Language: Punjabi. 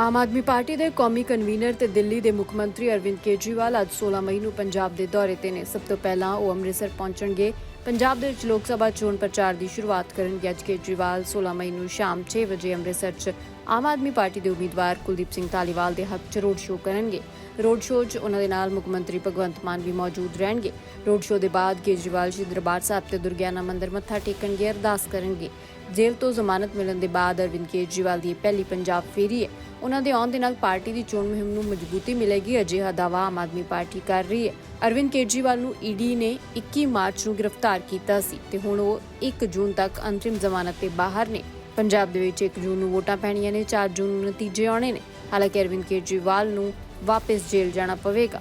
ਆਮ ਆਦਮੀ ਪਾਰਟੀ ਦੇ ਕੌਮੀ ਕਨਵੀਨਰ ਤੇ ਦਿੱਲੀ ਦੇ ਮੁੱਖ ਮੰਤਰੀ ਅਰਵਿੰਦ ਕੇਜਰੀਵਾਲ ਅੱਜ 16 ਮਈ ਨੂੰ ਪੰਜਾਬ ਦੇ ਦੌਰੇ ਤੇ ਨੇ। ਸਭ ਤੋਂ ਪਹਿਲਾਂ ਉਹ ਅੰਮ੍ਰਿਤਸਰ ਪਹੁੰਚਣਗੇ। ਪੰਜਾਬ ਦੇ ਵਿੱਚ ਲੋਕ ਸਭਾ ਚੋਣ ਪ੍ਰਚਾਰ ਦੀ ਸ਼ੁਰੂਆਤ ਕਰਨਗੇ ਅੱਜ ਕੇਜਰੀਵਾਲ। 16 ਮਈ ਨੂੰ ਸ਼ਾਮ 6 ਵਜੇ ਅੰਮ੍ਰਿਤਸਰ 'ਚ ਆਮ ਆਦਮੀ ਪਾਰਟੀ ਦੇ ਉਮੀਦਵਾਰ ਕੁਲਦੀਪ ਸਿੰਘ ਧਾਲੀਵਾਲ ਦੇ ਹੱਕ 'ਚ ਰੋਡ ਸ਼ੋਅ ਕਰਨਗੇ। ਰੋਡ ਸ਼ੋਅ 'ਚ ਉਹਨਾਂ ਦੇ ਨਾਲ ਮੁੱਖ ਮੰਤਰੀ ਭਗਵੰਤ ਮਾਨ ਵੀ ਮੌਜੂਦ ਰਹਿਣਗੇ। ਰੋਡ ਸ਼ੋਅ ਦੇ ਬਾਅਦ ਕੇਜਰੀਵਾਲ ਸ਼੍ਰੀ ਦਰਬਾਰ ਸਾਹਿਬ ਤੇ ਦੁਰਗਿਆਨਾ ਮੰਦਿਰ ਮੱਥਾ ਟੇਕਣਗੇ, ਅਰਦਾਸ ਕਰਨਗੇ। ਜੇਲ੍ਹ ਤੋਂ ਜ਼ਮਾਨਤ ਮਿਲਣ ਦੇ ਬਾਅਦ ਅਰਵਿੰਦ ਕੇਜਰੀਵਾਲ ਦੀ ਪਹਿਲੀ ਪੰਜਾਬ ਫੇਰੀ ਹੈ। ਉਹਨਾਂ ਦੇ ਆਉਣ ਦੇ ਨਾਲ ਪਾਰਟੀ ਦੀ ਚੋਣ ਮੁਹਿੰਮ ਨੂੰ ਮਜ਼ਬੂਤੀ ਮਿਲੇਗੀ, ਅਜਿਹਾ ਦਾਅਵਾ ਆਮ ਆਦਮੀ ਪਾਰਟੀ ਕਰ ਰਹੀ ਹੈ। ਅਰਵਿੰਦ ਕੇਜਰੀਵਾਲ ਨੂੰ ਈਡੀ ਨੇ 21 ਮਾਰਚ ਨੂੰ ਗ੍ਰਿਫਤਾਰ ਕੀਤਾ ਸੀ ਤੇ ਹੁਣ ਉਹ 1 ਜੂਨ ਤੱਕ ਅੰਤਰਿਮ ਜ਼ਮਾਨਤ ਤੇ ਬਾਹਰ ਨੇ। ਪੰਜਾਬ ਦੇ ਵਿੱਚ 1 ਜੂਨ ਨੂੰ ਵੋਟਾਂ ਪੈਣੀਆਂ ਨੇ 4 ਜੂਨ ਨੂੰ ਨਤੀਜੇ ਆਉਣੇ ਨੇ। ਹਾਲਾਂਕਿ ਅਰਵਿੰਦ ਕੇਜਰੀਵਾਲ ਨੂੰ ਵਾਪਸ ਜੇਲ੍ਹ ਜਾਣਾ ਪਵੇਗਾ।